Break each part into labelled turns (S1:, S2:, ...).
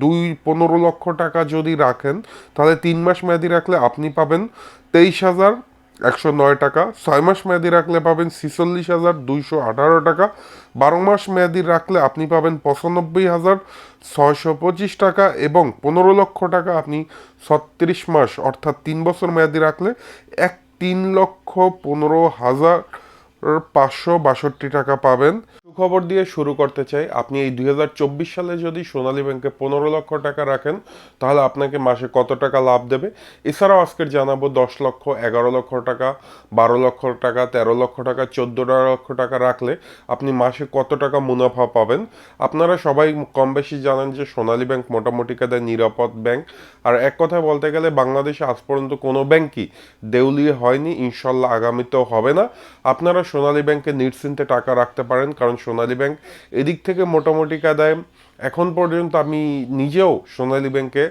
S1: দুই পনেরো লক্ষ টাকা যদি রাখেন, তাহলে তিন মাস মেয়াদি রাখলে আপনি পাবেন তেইশ হাজার একশো নয় টাকা, ছয় মাস মেয়াদি রাখলে পাবেন ছিচল্লিশ হাজার দুইশো আঠারো টাকা, বারো মাস মেয়াদি রাখলে আপনি পাবেন পঁচানব্বই হাজার ছয়শো পঁচিশ টাকা এবং পনেরো লক্ষ টাকা আপনি ছত্রিশ মাস অর্থাৎ তিন বছর মেয়াদি রাখলে এক তিন লক্ষ পনেরো হাজার পাঁচশো বাষট্টি টাকা পাবেন। সুখবর দিয়ে শুরু করতে চাই। আপনি এই দু হাজার চব্বিশ সালে যদি সোনালী ব্যাংকে পনেরো লক্ষ টাকা রাখেন, তাহলে আপনাকে মাসে কত টাকা লাভ দেবে? এছাড়াও আজকের জানাব দশ লক্ষ, এগারো লক্ষ টাকা, বারো লক্ষ টাকা, তেরো লক্ষ টাকা, চোদ্দ লক্ষ টাকা রাখলে আপনি মাসে কত টাকা মুনাফা পাবেন? আপনারা সবাই কম বেশি জানেন যে সোনালী ব্যাংক মোটামুটি কাদের নিরাপদ ব্যাংক। আর এক কথায় বলতে গেলে বাংলাদেশে আজ পর্যন্ত কোনো ব্যাংকই দেউলিয়ে হয়নি, ইনশাল্লাহ আগামীতেও হবে না। আপনারা সোনালী ব্যাংকে নিশ্চিন্তে টাকা রাখতে পারেন, কারণ সোনালী ব্যাংক। এদিক থেকে মোটামুটি কাদায় এখন পর্যন্ত আমি নিজেও সোনালী ব্যাংকে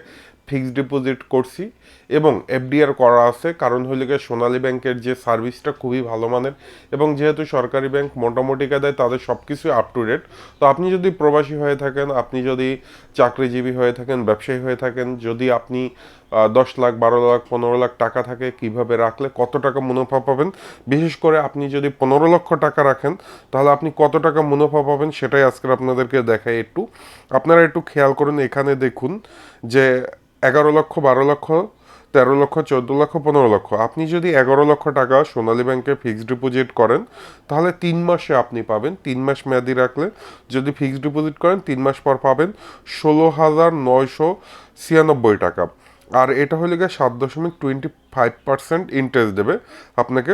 S1: ফিক্সড ডিপোজিট করছি এবং এফডিআর করা আছে। কারণ হলে গিয়ে সোনালী ব্যাংকের যে সার্ভিসটা খুবই ভালো মানের এবং যেহেতু সরকারি ব্যাংক মোটামুটি কাদায় তাদের সব কিছুই আপ টু ডেট তো আপনি যদি প্রবাসী হয়ে থাকেন, আপনি যদি চাকরিজীবী হয়ে থাকেন, ব্যবসায়ী হয়ে থাকেন, যদি আপনি দশ লাখ, বারো লাখ, পনেরো লাখ টাকা থাকে, কীভাবে রাখলে কত টাকা মুনাফা পাবেন? বিশেষ করে আপনি যদি পনেরো লক্ষ টাকা রাখেন, তাহলে আপনি কত টাকা মুনাফা পাবেন সেটাই আজকে আপনাদেরকে দেখাই একটু। আপনারা একটু খেয়াল করুন, এখানে দেখুন যে এগারো লক্ষ, বারো লক্ষ, তেরো লক্ষ, চোদ্দ লক্ষ, পনেরো লক্ষ। আপনি যদি এগারো লক্ষ টাকা সোনালী ব্যাংকে ফিক্সড ডিপোজিট করেন, তাহলে তিন মাসে আপনি পাবেন। তিন মাস মেয়াদি রাখলে যদি ফিক্সড ডিপোজিট করেন, তিন মাস পর পাবেন ষোলো হাজার নয়শো ছিয়ানব্বই টাকা। আর এটা হলে গিয়ে সাত দশমিক টোয়েন্টি ফাইভ পার্সেন্ট ইন্টারেস্ট দেবে আপনাকে।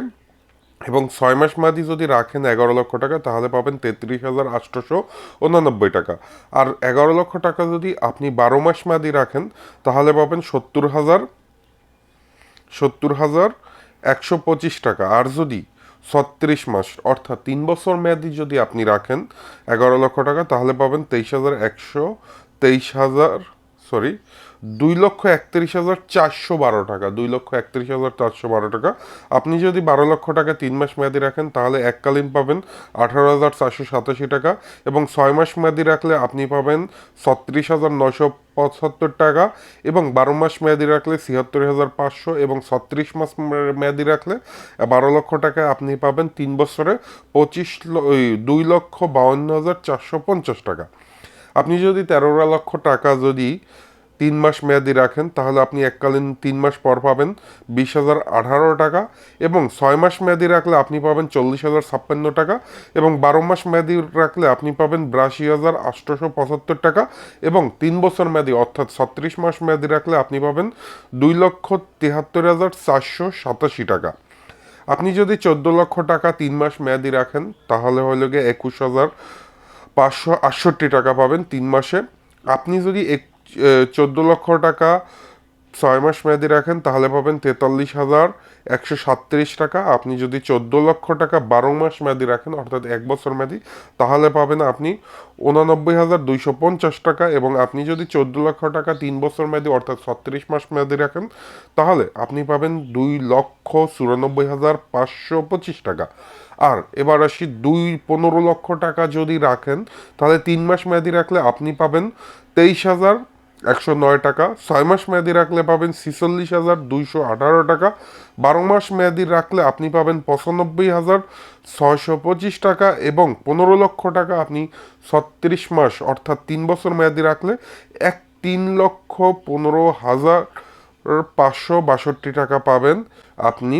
S1: এবং ছয় মাস মাদি যদি রাখেন এগারো লক্ষ টাকা, তাহলে পাবেন তেত্রিশ হাজার আটশোশো উনানব্বই টাকা। আর এগারো লক্ষ টাকা যদি আপনি বারো মাস মাদি রাখেন, তাহলে পাবেন সত্তর হাজার সত্তর হাজার একশো পঁচিশ টাকা। আর যদি ছত্রিশ মাস, অর্থাৎ তিন বছর মেয়াদি যদি আপনি রাখেন এগারো লক্ষ টাকা, তাহলে পাবেন তেইশ হাজার একশো তেইশ হাজার সরি দুই লক্ষ একত্রিশ হাজার চারশো বারো টাকা, দুই লক্ষ একত্রিশ হাজার চারশো বারো টাকা। আপনি যদি বারো লক্ষ টাকা তিন মাস মেয়াদি রাখেন, তাহলে এককালীন পাবেন আঠারো হাজার চারশো সাতাশি টাকা এবং ছয় মাস মেয়াদি রাখলে আপনি পাবেন ছত্রিশ হাজার নশো পঁচাত্তর টাকা এবং বারো মাস মেয়াদি রাখলে ছিয়াত্তর হাজার পাঁচশো এবং ছত্রিশ মাস মেয়াদি রাখলে বারো লক্ষ টাকা আপনি পাবেন তিন বছরে পঁচিশ দুই লক্ষ বাউন্ন হাজার চারশো পঞ্চাশ টাকা। আপনি যদি তেরো লক্ষ টাকা যদি তিন মাস মেয়াদি রাখেন, তাহলে আপনি এককালীন তিন মাস পর পাবেন বিশ হাজার আঠারো টাকা এবং ছয় মাস মেয়াদি রাখলে আপনি পাবেন চল্লিশ হাজার ছাপ্পান্ন টাকা এবং বারো মাস মেয়াদি রাখলে আপনি পাবেন বিরাশি হাজার আটশোশো পঁচাত্তর টাকা এবং তিন বছর মেয়াদি অর্থাৎ ছত্রিশ মাস মেয়াদি রাখলে আপনি পাবেন দুই লক্ষ তিয়াত্তর হাজার চারশো সাতাশি টাকা। আপনি যদি চোদ্দ লক্ষ টাকা তিন মাস মেয়াদি রাখেন, তাহলে হলো গিয়ে একুশ হাজার পাঁচশো আটষট্টি টাকা পাবেন তিন মাসে। আপনি যদি এক চোদ্দ লক্ষ টাকা ছয় মাস মেয়াদি রাখেন, তাহলে পাবেন তেতাল্লিশ হাজার একশো সাতত্রিশ টাকা। আপনি যদি চোদ্দ লক্ষ টাকা বারো মাস মেয়াদি রাখেন, অর্থাৎ এক বছর মেয়াদি, তাহলে পাবেন আপনি উনানব্বই হাজার দুইশো পঞ্চাশ টাকা এবং আপনি যদি চোদ্দ লক্ষ টাকা তিন বছর মেয়াদি, অর্থাৎ ছত্রিশ মাস মেয়াদি রাখেন, তাহলে আপনি পাবেন দুই লক্ষ চুরানব্বই হাজার পাঁচশো পঁচিশ টাকা। আর এবার আসি দুই পনেরো লক্ষ টাকা যদি রাখেন, তাহলে তিন মাস মেয়াদি রাখলে আপনি পাবেন তেইশ হাজার একশো নয় টাকা, ছয় মাস মেয়াদি রাখলে পাবেন ছিচল্লিশ হাজার দুইশো আঠারো টাকা, বারো মাস মেয়াদি রাখলে আপনি পাবেন পঁচানব্বই হাজার ছয়শো পঁচিশ টাকা এবং পনেরো লক্ষ টাকা আপনি ছত্রিশ মাস অর্থাৎ তিন বছর মেয়াদি রাখলে এক তিন লক্ষ পনেরো হাজার পাঁচশো বাষট্টি টাকা পাবেন আপনি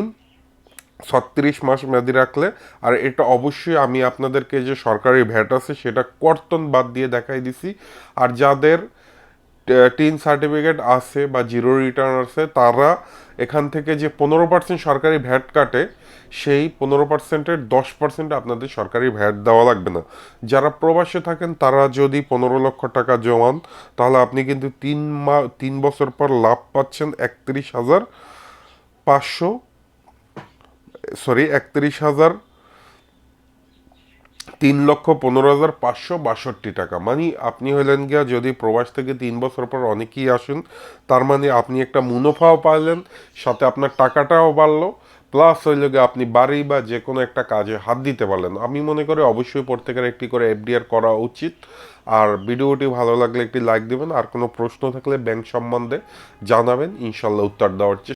S1: ছত্রিশ মাস মেয়াদি রাখলে, আর এটা অবশ্যই আমি আপনাদেরকে যে সরকারি ভ্যাট আছে সেটা কর্তন বাদ দিয়ে দেখাই দিছি। আর যাদের টিন সার্টিফিকেট আছে বা জিরো রিটার্ন আছে, তারা এখান থেকে যে পনেরো পার্সেন্ট সরকারি ভ্যাট কাটে, সেই পনেরো পার্সেন্টের দশ পার্সেন্ট আপনাদের সরকারি ভ্যাট দেওয়া লাগবে না। যারা প্রবাসে থাকেন, তারা যদি পনেরো লক্ষ টাকা জমান, তাহলে আপনি কিন্তু তিন মা, তিন বছর পর লাভ পাচ্ছেন একত্রিশ হাজার পাঁচশো সরি, একত্রিশ হাজার তিন লক্ষ পনেরো হাজার পাঁচশো বাষট্টি টাকা। মানে আপনি হলেন গিয়া যদি প্রবাস থেকে তিন বছর পর অনেকেই আসেন, তার মানে আপনি একটা মুনাফাও পাইলেন, সাথে আপনার টাকাটাও বাড়লো, প্লাস হইলে গিয়ে আপনি বাড়ি বা যে কোনো একটা কাজে হাত দিতে পারলেন। আমি মনে করি অবশ্যই প্রত্যেকের একটি করে এফডিআর করা উচিত, আর ভিডিওটি ভালো লাগলে একটি লাইক দেবেন, আর কোনো প্রশ্ন থাকলে ব্যাংক সম্বন্ধে জানাবেন, ইনশাল্লাহ উত্তর দেওয়ার